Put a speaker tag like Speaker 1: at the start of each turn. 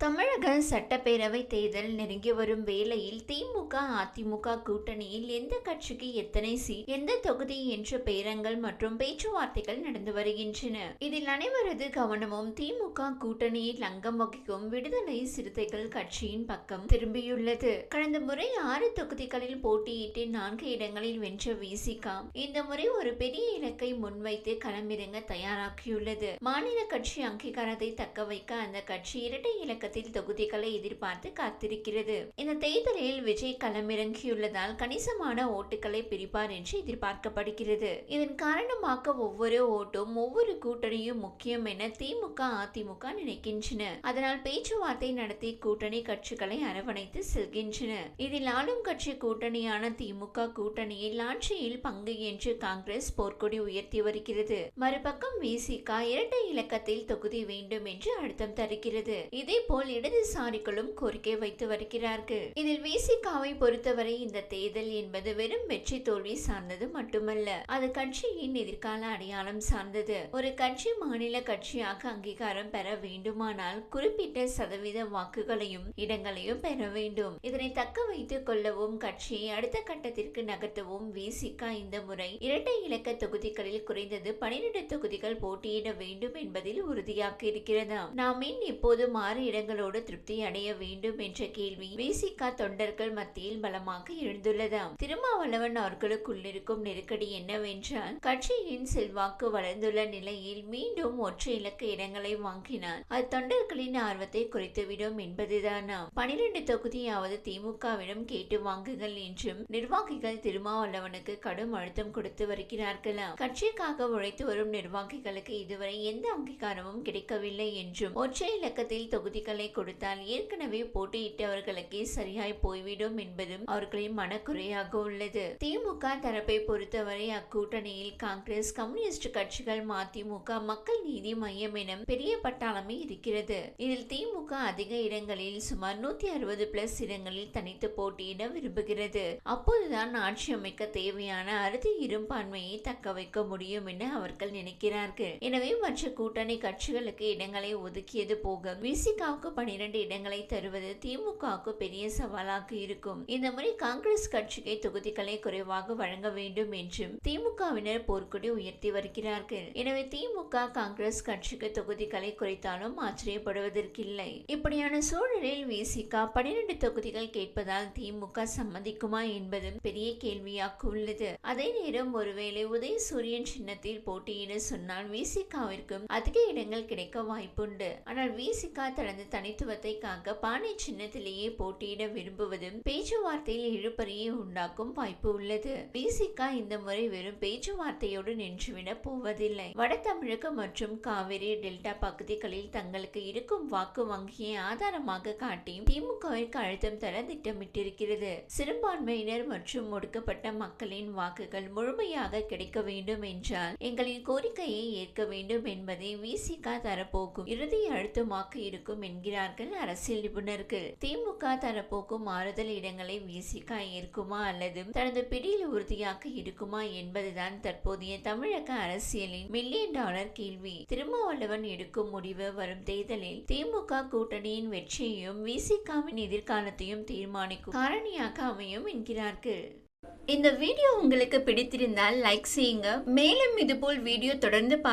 Speaker 1: தமிழக சட்டப்பேரவை தேர்தல் நெருங்கி வரும் வேளையில் திமுக அதிமுக கூட்டணியில் எந்த கட்சிக்கு எத்தனை சீட் எந்த தொகுதி என்ற பேரங்கள் மற்றும் பேச்சுவார்த்தைகள் நடந்து வருகின்றன. இதில் அனைவரது கவனமும் திமுக கூட்டணியில் அங்கம் வகிக்கும் விடுதலை சிறுத்தைகள் கட்சியின் பக்கம் திரும்பியுள்ளது. கடந்த முறை ஆறு தொகுதிகளில் போட்டியிட்டு நான்கு இடங்களில் வென்ற விசிகாம் இந்த முறை ஒரு பெரிய இலக்கை முன்வைத்து களமிறங்க தயாராகியுள்ளது. மாநில கட்சி அங்கீகாரத்தை தக்க வைக்க அந்த கட்சி இரட்டை இயக்கத்தில் தொகுதிகளை எதிர்பார்த்து காத்திருக்கிறது. இந்த தேர்தலில் விஜய் களமிறங்கியுள்ளதால் கணிசமான ஓட்டுகளை பிரிப்பார் என்று எதிர்பார்க்கப்படுகிறது. இதன் காரணமாக ஒவ்வொரு ஓட்டும் ஒவ்வொரு கூட்டணியும் முக்கியம் என திமுக அதிமுக நினைக்கின்றன. அதனால் பேச்சுவார்த்தை நடத்தி கூட்டணி கட்சிகளை அரவணைத்து செல்கின்றன. இதில் ஆளும் கட்சி கூட்டணியான திமுக கூட்டணியில் ஆட்சியில் பங்கு என்று காங்கிரஸ் போர்க்கொடி உயர்த்தி வருகிறது. மறுபக்கம் விசிக இரட்டை இலக்கத்தில் தொகுதி வேண்டும் என்று அழுத்தம் தருகிறது. இதே போல் இடதுசாரிகளும் கோரிக்கை வைத்து வருகிறார்கள். இதில் விசிகாவை பொறுத்தவரை இந்த தேர்தல் என்பது வெறும் வெற்றி தோல்வி சார்ந்தது மட்டுமல்ல அது கட்சியின் எதிர்கால அடையாளம் சார்ந்தது. ஒரு கட்சி மாநில கட்சியாக அங்கீகாரம் பெற வேண்டுமானால் குறிப்பிட்ட சதவீத வாக்குகளையும் இடங்களையும் பெற வேண்டும். இதனை தக்க வைத்துக் கொள்ளவும் கட்சியை அடுத்த கட்டத்திற்கு நகர்த்தவும் விசிகா இந்த முறை இரட்டை இலக்க தொகுதிகளில் குறைந்தது பனிரெண்டு தொகுதிகள் போட்டியிட வேண்டும் என்பதில் உறுதியாக இருக்கிறதாம் நாம் ஏன் இப்போது மாறு இடங்களோடு திருப்தி அடைய வேண்டும் என்ற கேள்வி விசிகா தொண்டர்கள் மத்தியில் பலமாக எழுந்துள்ளதாம். திருமாவளவன் அவர்களுக்குள்ளிருக்கும் நெருக்கடி என்னவென்றால் கட்சியின் செல்வாக்கு வளர்ந்துள்ள நிலையில் மீண்டும் ஒற்றை இலக்க இடங்களை வாங்கினார். அது தொண்டர்களின் ஆர்வத்தை குறைத்துவிடும் என்பதுதானாம். பனிரெண்டு தொகுதியாவது திமுகவிடம் கேட்டு வாங்குங்கள் என்றும் நிர்வாகிகள் திருமாவளவனுக்கு கடும் அழுத்தம் கொடுத்து வருகிறார்களாம். கட்சிக்காக உழைத்து வரும் நிர்வாகிகளுக்கு இதுவரை எந்த அங்கீகாரமும் கிடைக்கவில்லை என்றும் ஒற்றை இலக்கத்தில் தொகுதிகள் கொடுத்தால் ஏற்கனவே போட்டியிட்டவர்களுக்கே சரியாய் போய்விடும் என்பதும் அவர்களின் மனக்குறையாக உள்ளது. திமுக தரப்பை பொறுத்தவரை அக்கூட்டணியில் காங்கிரஸ் கம்யூனிஸ்ட் கட்சிகள் மதிமுக மக்கள் நீதி மையம் என பெரிய பட்டாளமே இருக்கிறது. இதில் திமுக அதிக இடங்களில் சுமார் நூத்தி அறுபது பிளஸ் இடங்களில் தனித்து போட்டியிட விரும்புகிறது. அப்போதுதான் ஆட்சி அமைக்க தேவையான அறுதி இரும்பான்மையை தக்க வைக்க முடியும் என அவர்கள் நினைக்கிறார்கள். எனவே மற்ற கூட்டணி கட்சிகளுக்கு இடங்களை ஒதுக்கியது போக விசிகாவுக்கு பனிரெண்டு இடங்களை தருவது திமுகவுக்கு பெரிய சவாலாக இருக்கும். இந்த முறை காங்கிரஸ் கட்சிக்கு தொகுதிகளை குறைவாக வழங்க வேண்டும் என்றும் திமுகவினர் போர்க்கொடி உயர்த்தி வருகிறார்கள். எனவே திமுக காங்கிரஸ் கட்சிக்கு தொகுதிகளை குறைத்தாலும் ஆச்சரியப்படுவதற்கில்லை. இப்படியான சூழலில் விசிக பனிரெண்டு தொகுதிகள் கேட்பதால் திமுக சம்மதிக்குமா என்பதும் பெரிய கேள்வியாக உள்ளது. அதே நேரம் ஒருவேளை உதயசூரியன் சின்னத்தில் போட்டியிட சொன்னால் விசிகாவிற்கும் அதிக இடங்கள் கிடைக்க வாய்ப்புண்டு. ஆனால் விசிகா தனது தனித்துவத்தை காக்க பானை சின்னத்திலேயே போட்டியிட விரும்புவதும் பேச்சுவார்த்தையில் இழுபறியை உண்டாக்கும் வாய்ப்பு உள்ளது. பிசிகா இந்த முறை வெறும் பேச்சுவார்த்தையோடு நின்றுவிட போவதில்லை. வட தமிழகம் மற்றும் காவிரி டெல்டா பகுதிகளில் தங்களுக்கு இருக்கும் வாக்கு வங்கியை ஆதாரமாக காட்டி திமுகவிற்கு அழுத்தம் தர திட்டமிட்டிருக்கிறது. சிறுபான்மையினர் மற்றும் ஒடுக்கப்பட்ட மக்களின் வாக்குகள் முழுமையாக கிடைக்க வேண்டும் என்றால் எங்களின் கோரிக்கையை ஏற்க வேண்டும் என்பதை விசிகா தரப்போகும். இறுதி அழுத்தமாக இருக்கும் என்கிறார்கள் அரசியல் நிபுணர்கள் திமுக தரப்போக்கு மாறுதல் இடங்களை விசிக ஏற்குமா அல்லது தனது பிடியில் உறுதியாக இருக்குமா என்பதுதான் தற்போதைய தமிழக அரசியலின் மில்லியன் டாலர் கேள்வி. திருமாவளவன் எடுக்கும் முடிவு வரும் தேர்தலில் திமுக கூட்டணியின் வெற்றியையும் விசிகாவின் எதிர்காலத்தையும் தீர்மானிக்கும் காரணியாக அமையும் என்கிறார்கள். இந்த வீடியோ உங்களுக்கு பிடித்திருந்தால் லைக் செய்யுங்க. மேலும் இதுபோல் வீடியோ தொடர்ந்து பார்க்க